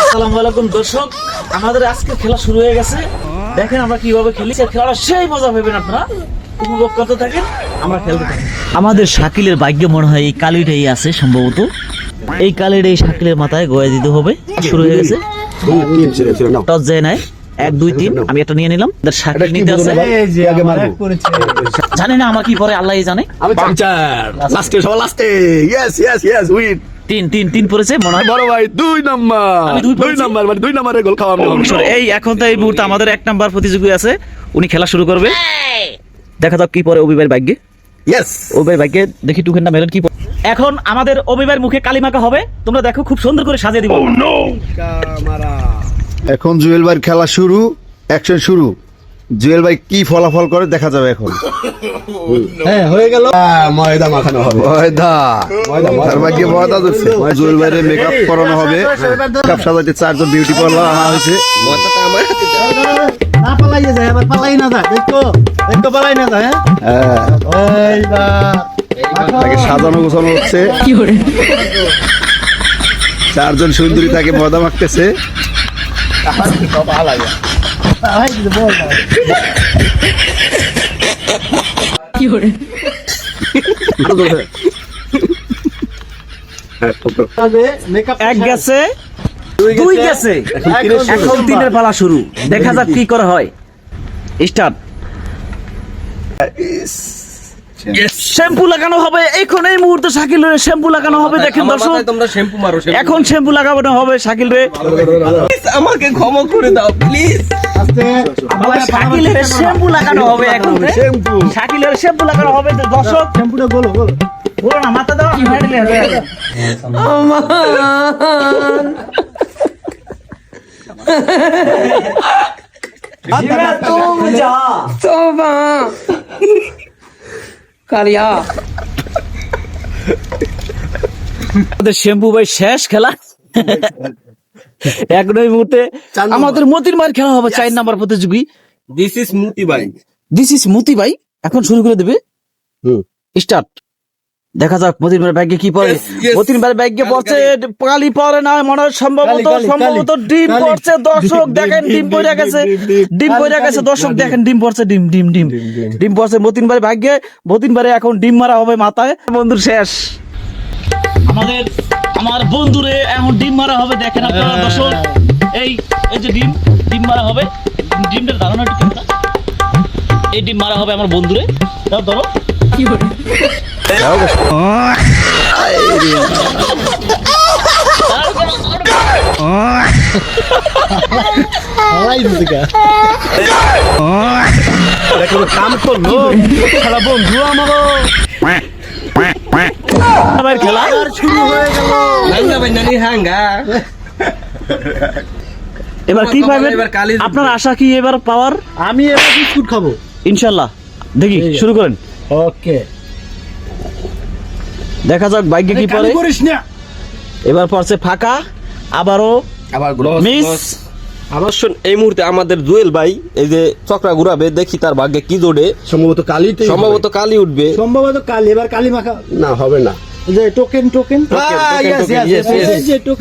আসসালামু আলাইকুম দর্শক আমাদের আজকে খেলা শুরু হয়ে গেছে। দেখেন আমরা কীভাবে খেলি। খেলাটা সেই মজা পাবেন আপনারা। উপভোগ করতে থাকেন আমরা খেলতে থাকি। আমাদের শাকিলের ভাগ্য মনে হয় এই কালিটাই আছে সম্ভবত। এই কালির এই শাকিলের মাথায় গয়া দিতে হবে। শুরু হয়ে গেছে। টস যায় নাই। এক দুই তিন। আমি একটা নিয়ে নিলাম। শাকিল নিতে আছে জানি না আমার কি পরে আল্লাহ জানে। আমি লাস্টে সবার লাস্টে ইয়েস ইয়েস ইয়েস উইন তিন তিন তিন পড়েছে মনে হয়। বড় ভাই দুই নাম্বার দুই নাম্বার মানে দুই নাম্বারের গোল খাওয়া এই এখন তো এই মুহূর্তে আমাদের এক নাম্বার প্রতিযোগী আছে উনি খেলা শুরু করবে। দেখা যাক কি পরে অবিবার ভাগ্যে। ইয়েস অবিবার ভাগ্যে দেখি টুকেন না মেলেন কি পরে। এখন আমাদের অবিবার মুখে কালিমাকা হবে তোমরা দেখো খুব সুন্দর করে সাজিয়ে দিব। এখন জুয়েল ভাইয়ের খেলা শুরু অ্যাকশন শুরু। জুয়েল ভাই কি ফলাফল করে? দেখা যাবে এখন। হ্যাঁ হয়ে গেল। ময়দা মাখানো হবে। ময়দা। তার ভাগ্যে ময়দা ধরছে। জুয়েল ভাইয়ের মেকআপ করানো হবে। মেকআপ সাজাইতে চারজন বিউটি পার্লার আনা হয়েছে। ময়দাটা আমার হাতে দাও। না পালাইয়ে যায় আবার পালাই না যায়। দেখো দেখো পালাই না যায় হ্যাঁ? হ্যাঁ। তাকে সাজানো গোছানো হচ্ছে। চারজন সুন্দরী তাকে ময়দা মাখতেছে। না। তবে এক গেছে দুই গেছে এখন তিনের পালা শুরু। দেখা যাক কি করা হয়। স্টার্ট শ্যাম্পু লাগানো হবে। এখন এই মুহূর্তে শাকিল রে শ্যাম্পু লাগানো হবে। দেখেন দর্শক তোমরা শ্যাম্পু মারো এখন শ্যাম্পু লাগানো হবে শাকিল রে। আমাকে ক্ষমা করে দাও প্লিজ শাকিলের শ্যাম্পু লাগানো হবে এখন শ্যাম্পু। শাকিলের শ্যাম্পু লাগানো হবে তো। দর্শক শ্যাম্পুটা গোলো গোলো। বলো না মাথা দাও মেরে হবে तोबा কালিয়া। আমাদের শ্যাম্পু ভাই শেষ খেলা। এক নয় মুহূর্তে। আমাদের মতির মার খেলা হবে চার নাম্বার প্রতিযোগী। দিস ইস মুতি ভাই দিস ইস মুতি ভাই এখন শুরু করে দেবে। হুম। স্টার্ট দেখা যাক মতিন ভাই ব্যাগে কি পড়ে. মতিন ভাই ব্যাগে পড়ছে কালি। পড়ে না মনে হয় সম্ভবত সম্ভবত ডিম পড়ছে। দর্শক দেখেন ডিম পড়ে গেছে। ডিম পড়ে গেছে দর্শক দেখেন ডিম পড়ছে ডিম ডিম ডিম। ডিম পড়ছে মতিন ভাই ভাগ্যে। মতিন ভাই এখন ডিম মারা হবে মাথায়। বন্ধুর শেষ। আমাদের আমার বন্ধুরে এখন ডিম মারা হবে দেখেন আপনারা দর্শক। এই এই যে ডিম ডিম মারা হবে। ডিমটার ধারণা একটু এই ডিম মারা হবে আমার বন্ধুরে। দাও ধরো। কাম করল খেলা বন্ধু আমারও আমার খেলা শুরু হয়ে গেল হাঙ্গা এবার কি পাবেন আপনার আশা কি এবার পাওয়ার? আমি এবার বিস্কুট খাব। ইনশাল্লাহ। দেখি শুরু করেন। ওকে। দেখা যাক ভাগ্যে কি পড়ে করিস না। এবার পড়ছে ফাঁকা আবারও আবার মিস আবার শোন এই মুহূর্তে আমাদের জুয়েল ভাই এই যে চক্রা ঘুরাবে দেখি তার ভাগ্যে কি জোড়ে সম্ভবত কালিতে সম্ভবত কালি উঠবে। সম্ভবত কালি এবার কালি মাখা। না হবে না। এই যে টোকেন যে টোকেন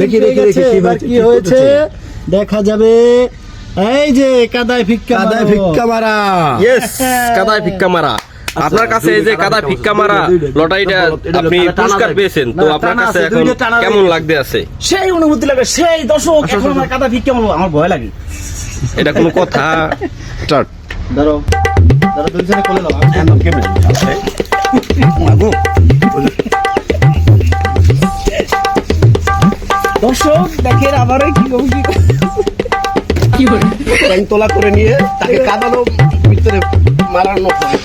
দেখি, দেখি, দেখি, কি এবার হয়েছে? দেখা যাবে এই যে কাদায় ফিক্কা কাদায়। ভিক্ষা মারা। ইয়েস কাদায় ফিক্কা মারা। আপনার কাছে এই যে কাদা ফিক্কা মারা লটারিটা আপনি পুরস্কার পেয়েছেন তো আপনার কাছে এখন কেমন লাগতে আছে? সেই অনুভূতি লাগে সেই দর্শক এখন আমার কাদা ভিক্ষা মারবো আমার ভয় লাগে। এটা কোনো কথা? স্টার্ট ধরো ধরো দুইজনে কোলে লাও আমি জানো কেমন দর্শক দেখেন আবার কি কি তোলা করে নিয়ে তাকে কাদানো ভিতরে মারানো হবে।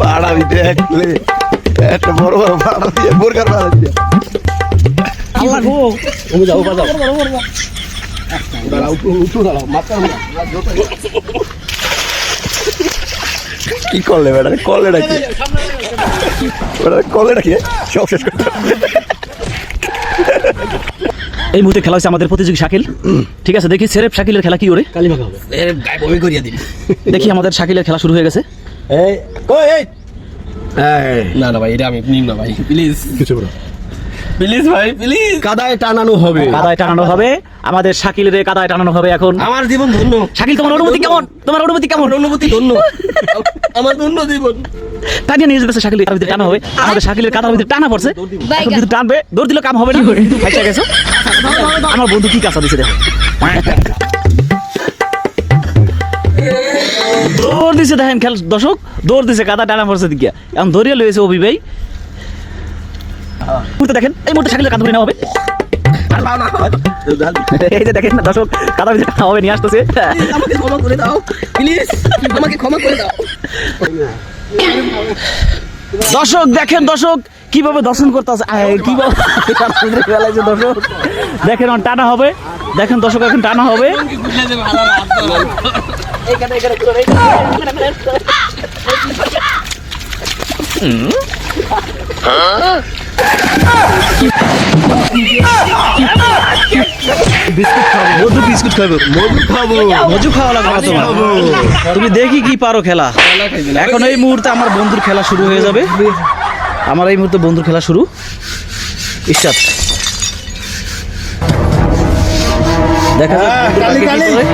পাড়া দেখলে একটা বড় বড় পাড়া দিয়ে বোরকার পাড়া দিয়ে। আল্লাহ গো তুমি যাও বাজাও দাঁড়াও উঠু দাঁড়াও মাথা কি করলে ম্যাডাম করলে নাকি? ম্যাডাম করলে নাকি? সব শেষ করে এই মুহূর্তে খেলা হচ্ছে আমাদের প্রতিযোগী শাকিল। ঠিক আছে দেখি সেরেফ শাকিলের খেলা কি ওরে? কালি মাখা হবে। বমি করিয়ে দিবি। দেখি আমাদের শাকিলের খেলা শুরু হয়ে গেছে। এই কই এই! এই। না না ভাই এটা আমি নিম না ভাই প্লিজ। কিছু প্লিজ ভাই প্লিজ। কাদায় টানানো হবে। কাদায় টানানো হবে। আমাদের শাকিলের কাদায় টানানো হবে এখন। আমার জীবন ধন্য। শাকিল তোমার অনুভূতি কেমন? তোমার অনুভূতি কেমন? অনুভূতি ধন্য। আমার ধন্য জীবন। তাই নিয়ে শাকিলের ভিতরে টানা হবে। আমাদের শাকিলের কাদার ভিতরে টানা পড়ছে। এখন যদি টানবে। দৌড় দিলে কাম হবে না। খাইছে গেছো? আমার বন্ধু কি কাঁচা দিছে দেখো। দৌড় দিছে দেখেন খেল দর্শক দৌড় দিছে কাদা টানা পড়ছে দিকে। এখন ধরিয়ে লয়েছে অভি ভাই। মুহূর্তে দেখেন এই মুহূর্তে শাকিলের কাদা ধরে নেওয়া হবে। এই যে দেখেন দর্শক কাদা টানা হবে নিয়ে আসতেছে। আমাকে ক্ষমা করে দাও প্লিজ আমাকে ক্ষমা করে দাও। দর্শক দেখেন দর্শক কীভাবে দর্শন করতে আছে কীভাবে দর্শক। দেখেন এখন টানা হবে। দেখেন দর্শক এখন টানা হবে। মধু বিস্কুট খাব। মধু খাব। মজু খাওয়া লাগবে না তোমার। তুমি দেখি কি পারো খেলা। এখন এই মুহূর্তে আমার বন্ধুর খেলা শুরু হয়ে যাবে। আমার এই মুহূর্তে বন্ধুর খেলা শুরু। স্টার্ট দেখা যাক বন্ধুর করে।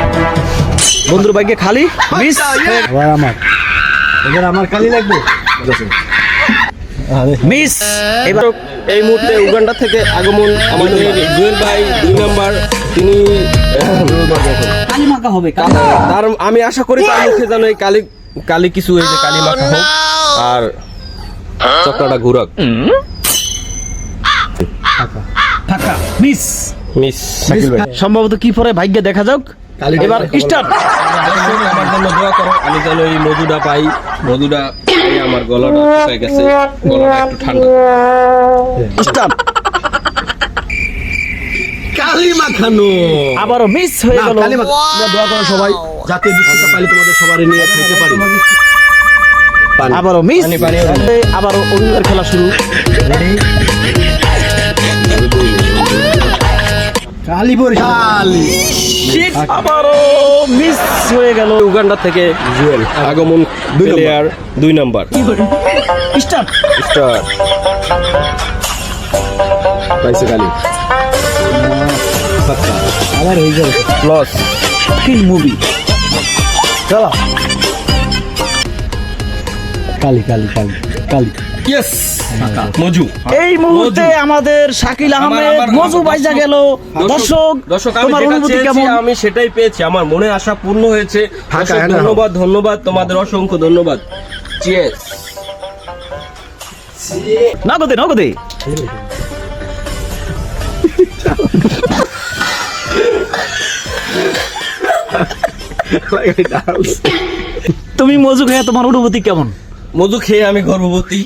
বন্ধুর ভাগ্যে খালি। মিস আবার আমার। এবার আমার কালি লাগবে। মিস এবার এই মুহূর্তে উগান্ডা থেকে আগমন আমাদের জুয়েল ভাই দুই নাম্বার তিনি হবে তার আমি আশা করি তার মুখে যেন এই কালি কালি কিছু এই যে কালি মাখা হোক আর চক্রটা ঘুরক। মিস। মিস সম্ভবত কি পরে ভাগ্যে দেখা যাক? এবার স্টার্ট আমার জন্য দোয়া করো আমি যেন এই মধুটা পাই মধুটা আমার গলাটা শুকায় গেছে। গলাটা একটু ঠান্ডা। স্টার্ট কালি মাখানো আবারও মিস হয়ে গেল। কালি মাখানো দোয়া করো সবাই যাতে বিস্কুটটা পাইলে তোমাদের সবারই নিয়ে খাইতে পারি। আবারও মিস পানি, পানি, আবারও অভিবার খেলা শুরু। কালি পরিস আবারও মিস হয়ে গেল। উগান্ডা থেকে জুয়েল আগমন প্লেয়ার দুই নাম্বার। Start star. পাইছে কালি আবার হয়ে যাবে। প্লাস কিল মুভি চলো। কালি কালি কালি কালি। ইয়েস মজু। এই মুহূর্তে আমাদের শাকিল আহমেদ মজু বাইজা গেল। দর্শক দর্শক তোমার অনুভূতি কেমন? আমি সেটাই পেয়েছি। আমার মনে আশা পূর্ণ হয়েছে। হ্যাঁ? ধন্যবাদ ধন্যবাদ তোমাদের অসংখ্য ধন্যবাদ। চিয়েস নগদে নগদে। তুমি মজু খেয়ে তোমার অনুভূতি কেমন? মধু খেয়ে আমি গর্ভবতী।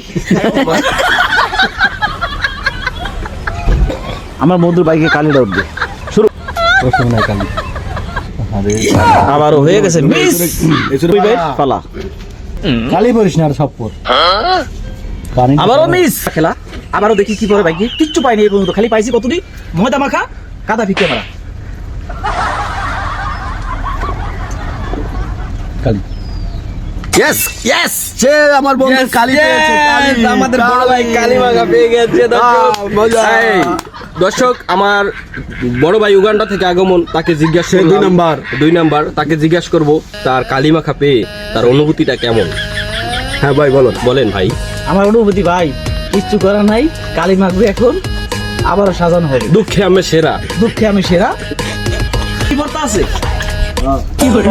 আমার মধুর বাইকে কালিটা উঠবে শুরু। রসমালাই কালি আবারও হয়ে গেছে। পালা। কালি পরিস না আর সব পর। আবারও মিস! খেলা। আবারও দেখি কি করে বাইকে। কিচ্ছু পাইনি এই পর্যন্ত। খালি পাইছি কতটি ময়দা মাখা কাদা ফিকে মারা। কালি। ইয়েস ইয়েস সে আমার বন্ধু কালি পেয়েছে কালি আমাদের বড় ভাই কালিমাগা পেয়ে গেছে দর্শক। আমার বড় ভাই উগান্ডা থেকে আগমন তাকে জিজ্ঞাসা দুই। নাম্বার। দুই নাম্বার তাকে জিজ্ঞাসা করব তার কালিমাখা পেয়ে তার অনুভূতিটা কেমন? হ্যাঁ ভাই বলো বলেন ভাই। আমার অনুভূতি ভাই কিচ্ছু করার নাই কালি মাখবে এখন আবারও সাজানো হবে দুঃখে আমি সেরা। দুঃখে আমি সেরা। কি বার্তা আছে? কি করে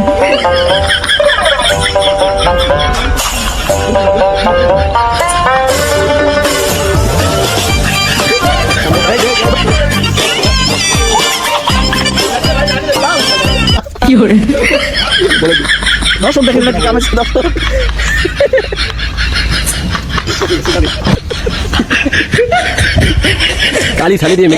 কি করে দর্শক দেখেন নাকি কামেছে দর্শক কালি থালি দিয়ে